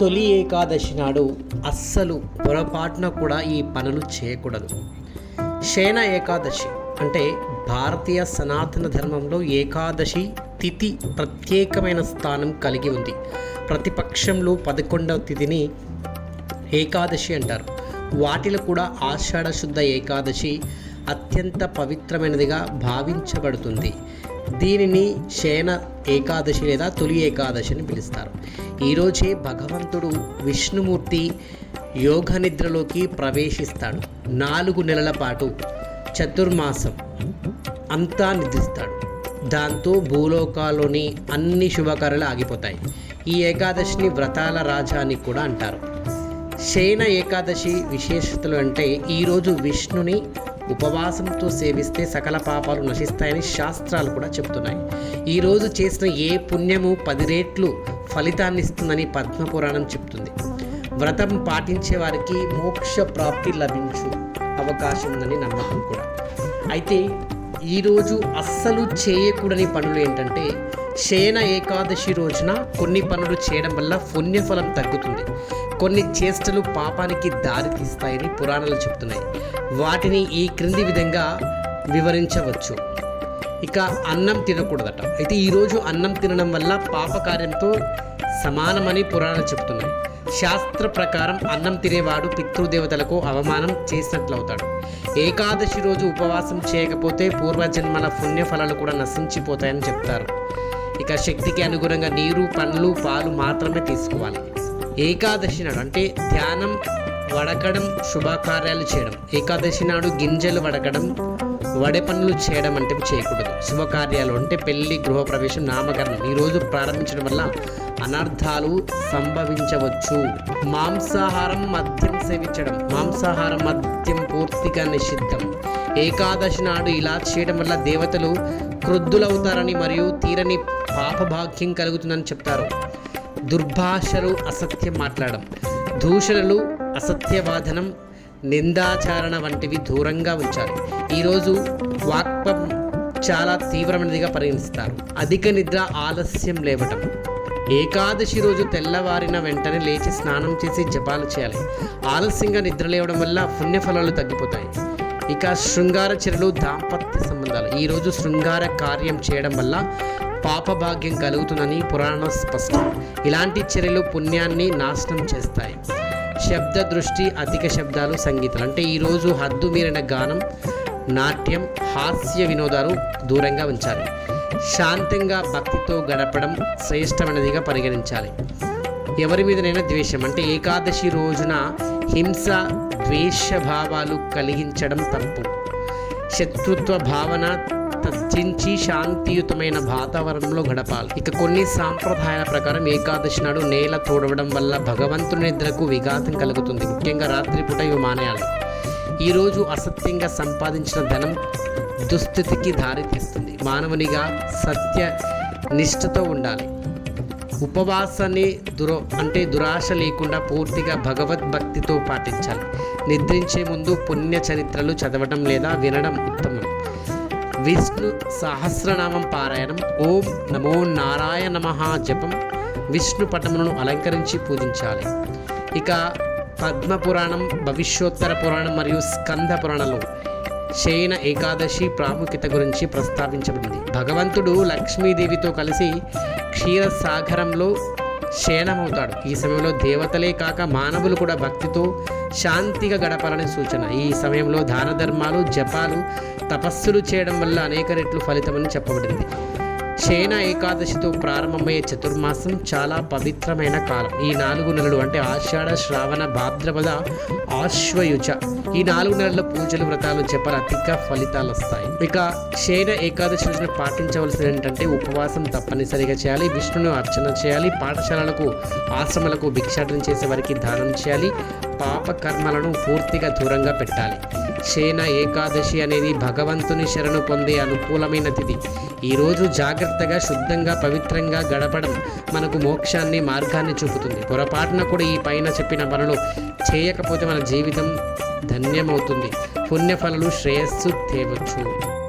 తొలి ఏకాదశి నాడు అస్సలు పొరపాటున కూడా ఈ పనులు చేయకూడదు. శయన ఏకాదశి అంటే భారతీయ సనాతన ధర్మంలో ఏకాదశి తిథి ప్రత్యేకమైన స్థానం కలిగి ఉంది. ప్రతిపక్షంలో పదకొండవ తిథిని ఏకాదశి అంటారు. వాటిలో కూడా ఆషాఢ శుద్ధ ఏకాదశి అత్యంత పవిత్రమైనదిగా భావించబడుతుంది. దీనిని శయన ఏకాదశి లేదా తొలి ఏకాదశి అని పిలుస్తారు. ఈరోజే భగవంతుడు విష్ణుమూర్తి యోగ నిద్రలోకి ప్రవేశిస్తాడు. నాలుగు నెలల పాటు చతుర్మాసం అంతా నిద్రిస్తాడు. దాంతో భూలోకాలోని అన్ని శుభకార్యాలు ఆగిపోతాయి. ఈ ఏకాదశిని వ్రతాల రాజా అని కూడా అంటారు. శయన ఏకాదశి విశేషతలు అంటే ఈరోజు విష్ణుని ఉపవాసంతో సేవిస్తే సకల పాపాలు నశిస్తాయని శాస్త్రాలు కూడా చెప్తున్నాయి. ఈరోజు చేసిన ఏ పుణ్యము పది రెట్లు ఫలితాన్ని ఇస్తుందని పద్మపురాణం చెప్తుంది. వ్రతం పాటించే వారికి మోక్ష ప్రాప్తి లభించు అవకాశం ఉందని నమ్మకం కూడా. అయితే ఈరోజు అస్సలు చేయకూడని పనులు ఏంటంటే శయన ఏకాదశి రోజున కొన్ని పనులు చేయడం వల్ల పుణ్యఫలం తగ్గుతుంది. కొన్ని చేష్టలు పాపానికి దారి తీస్తాయని పురాణాలు చెప్తున్నాయి. వాటిని ఈ క్రింది విధంగా వివరించవచ్చు. ఇక అన్నం తినకూడదట. అయితే ఈరోజు అన్నం తినడం వల్ల పాపకార్యంతో సమానమని పురాణాలు చెప్తున్నాయి. శాస్త్ర ప్రకారం అన్నం తినేవాడు పితృదేవతలకు అవమానం చేసినట్లవుతాడు. ఏకాదశి రోజు ఉపవాసం చేయకపోతే పూర్వజన్మల పుణ్యఫలాలు కూడా నశించిపోతాయని చెప్తారు. ఇక శక్తికి అనుగుణంగా నీరు పండ్లు పాలు మాత్రమే తీసుకోవాలి. ఏకాదశి నాడు అంటే ధ్యానం వడకడం శుభకార్యాలు చేయడం. ఏకాదశి నాడు గింజలు వడకడం వడే పనులు చేయడం అంటే చేయకూడదు. శుభకార్యాలు అంటే పెళ్ళి గృహప్రవేశం నామకరణం. ఈరోజు ప్రారంభించడం వల్ల అనర్థాలు సంభవించవచ్చు. మాంసాహారం మద్యం సేవించడం. మాంసాహారం మద్యం పూర్తిగా నిషిద్ధం. ఏకాదశి నాడు ఇలా చేయడం వల్ల దేవతలు క్రుద్ధులవుతారని మరియు తీరని పాపభాగ్యం కలుగుతుందని చెప్తారు. దుర్భాషలు అసత్యం మాట్లాడడం. దూషణలు అసత్యవాదనం నిందాచారణ వంటివి దూరంగా ఉంచాలి. ఈరోజు వాక్పం చాలా తీవ్రమైనదిగా పరిగణిస్తారు. అధిక నిద్ర ఆలస్యం లేవటం. ఏకాదశి రోజు తెల్లవారిన వెంటనే లేచి స్నానం చేసి జపాలు చేయాలి. ఆలస్యంగా నిద్ర లేవడం వల్ల పుణ్యఫలాలు తగ్గిపోతాయి. ఇక శృంగార చర్యలు దాంపత్య సంబంధాలు. ఈరోజు శృంగార కార్యం చేయడం వల్ల పాపభాగ్యం కలుగుతుందని పురాణం స్పష్టం. ఇలాంటి చర్యలు పుణ్యాన్ని నాశనం చేస్తాయి. శబ్ద దృష్టి అధిక శబ్దాలు సంగీతాలు. అంటే ఈరోజు హద్దు మీరిన గానం నాట్యం హాస్య వినోదాలు దూరంగా ఉంచాలి. శాంతంగా భక్తితో గడపడం శ్రేష్టమైనదిగా పరిగణించాలి. ఎవరి మీదనైనా ద్వేషం. అంటే ఏకాదశి రోజున హింస ద్వేష భావాలు కలిగించడం తప్పు. శత్రుత్వ భావన తగ్గించి శాంతియుతమైన వాతావరణంలో గడపాలి. ఇక కొన్ని సాంప్రదాయాల ప్రకారం ఏకాదశి నాడు నేల తోడవడం వల్ల భగవంతుని నిద్రకు విఘాతం కలుగుతుంది. ముఖ్యంగా రాత్రిపూట ఇవి మానేయాలి ఈరోజు అసత్యంగా సంపాదించిన ధనం దుస్థితికి దారితీస్తుంది. మానవునిగా సత్య నిష్ఠతో ఉండాలి. ఉపవాసాన్ని దురో అంటే దురాశ లేకుండా పూర్తిగా భగవద్భక్తితో పాటించాలి. నిద్రించే ముందు పుణ్య చరిత్రలు చదవడం లేదా వినడం ఉత్తమం. విష్ణు సహస్రనామం పారాయణం. ఓం నమో నారాయణ నమః జపం. విష్ణు పటములను అలంకరించి పూజించాలి. ఇక పద్మ పురాణం భవిష్యోత్తర పురాణం మరియు స్కంద పురాణంలో. శయన ఏకాదశి ప్రాముఖ్యత గురించి ప్రస్తావించబడింది. భగవంతుడు లక్ష్మీదేవితో కలిసి క్షీరసాగరంలో క్షీణమవుతాడు. ఈ సమయంలో దేవతలే కాక మానవులు కూడా భక్తితో శాంతిగా గడపాలని సూచన. ఈ సమయంలో దాన ధర్మాలు జపాలు తపస్సులు చేయడం వల్ల అనేక రెట్లు ఫలితమని చెప్పబడింది. శయన ఏకాదశితో ప్రారంభమయ్యే చతుర్మాసం చాలా పవిత్రమైన కాలం. ఈ నాలుగు నెలలు అంటే ఆషాఢ శ్రావణ భాద్రపద ఆశ్వయుజ. ఈ నాలుగు నెలల పూజలు వ్రతాలు చెప్పాలి అధిక ఫలితాలు వస్తాయి. ఇక శయన ఏకాదశి రోజున పాటించవలసింది ఏంటంటే ఉపవాసం తప్పనిసరిగా చేయాలి విష్ణును అర్చన చేయాలి పాఠశాలలకు ఆశ్రమాలకు భిక్షాటన చేసే వారికి దానం చేయాలి పాప కర్మలను పూర్తిగా దూరంగా పెట్టాలి. శయన ఏకాదశి అనేది భగవంతుని శరణు పొందే అనుకూలమైన తిథి. ఈరోజు జాగ్రత్తగా శుద్ధంగా పవిత్రంగా గడపడం మనకు మోక్షాన్ని మార్గాన్ని చూపుతుంది. పొరపాటున కూడా ఈ పైన చెప్పిన పనులు చేయకపోతే మన జీవితం ధన్యమవుతుంది. పుణ్యఫలలు శ్రేయస్సు తేవచ్చు.